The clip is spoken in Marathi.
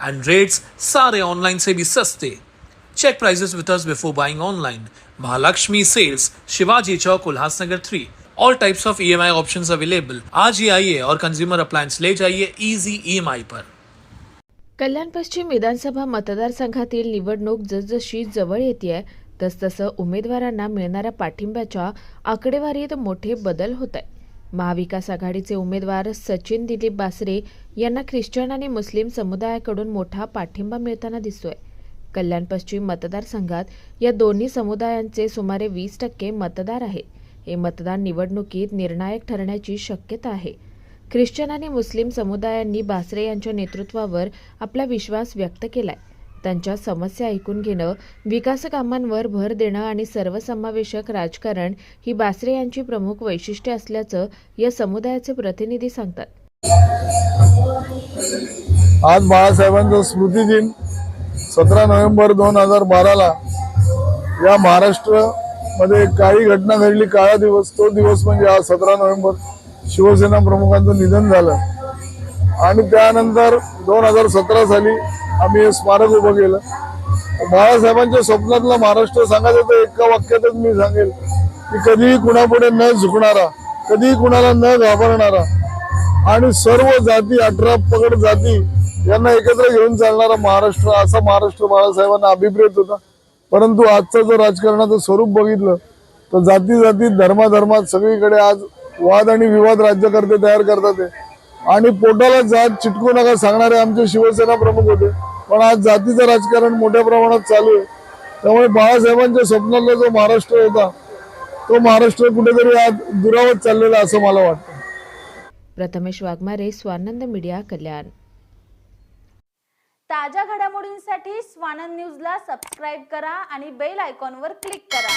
and rates sare online se bhi saste check prices with us before buying online mahalakshmi sales shivaji chowk ulhasnagar 3 all types of emi options available आज ही आइए और कंज्यूमर अप्लायंस ले जाइए इजी ईएमआई पर कल्याण पश्चिम विधानसभा मतदारसंघातील निवडणूक जसजशी जवळ येते तसतसं उमेदवारांना मिळणाऱ्या पाठिंब्याच्या आकडेवारीत मोठे बदल होत आहे महाविकास आघाडीचे उमेदवार सचिन दिलीप बासरे यांना ख्रिश्चन आणि मुस्लिम समुदायाकडून मोठा पाठिंबा मिळताना दिसतोय. कल्याण पश्चिम मतदारसंघात या दोन्ही समुदायांचे सुमारे वीस टक्के मतदार आहेत. हे मतदान निवडणुकीत निर्णायक ठरण्याची शक्यता आहे. ख्रिश्चन आणि मुस्लिम समुदायांनी बासरे यांच्या नेतृत्वावर आपला विश्वास व्यक्त केलाय. त्यांच्या समस्या ऐकून घेणं विकास कामांवर भर देणं आणि सर्वसमावेशक राजकारण ही बासरे यांची प्रमुख वैशिष्ट्ये असल्याचं या समुदायाचे प्रतिनिधी सांगतात. आज बाळासाहेबांचा स्मृती दिन सतरा नोव्हेंबर दोन हजार बाराला. या महाराष्ट्रमध्ये काही घटना घडली काळा दिवस तो दिवस म्हणजे आज सतरा नोव्हेंबर शिवसेना प्रमुखांचं निधन झालं. आणि त्यानंतर दोन हजार सतरा साली आम्ही हे स्मारक उभं केलं बाळासाहेबांच्या स्वप्नातला महाराष्ट्र सांगायचं तर एका वाक्यातच मी सांगेल की कधीही कुणापुढे न झुकणारा कधीही कुणाला न घाबरणारा आणि सर्व जाती अठरा पगड जाती यांना एकत्र घेऊन चालणारा महाराष्ट्र असा महाराष्ट्र बाळासाहेबांना अभिप्रेत होता परंतु आजचं जर राजकारणाचं स्वरूप बघितलं तर जाती जाती धर्माधर्मात सगळीकडे आज वाद आणि विवाद राज्यकर्ते तयार करतात आहे. आणि पोटाला जात चिटकू नका सांगणारे आमचे शिवसेना प्रमुख होते. पण आज जातीचं राजकारण मोठ्या प्रमाणात चालू आहे. त्यामुळे बाळासाहेबांच्या स्वप्नातला जो महाराष्ट्र होता तो महाराष्ट्र कुठेतरी आज दुरावत चाललेला असं मला वाटतं. प्रथमेश वाघमारे स्वानंद मीडिया कल्याण. ताज्या घडामोडींसाठी स्वानंद न्यूजला सबस्क्राईब करा आणि बेल आयकॉनवर क्लिक करा.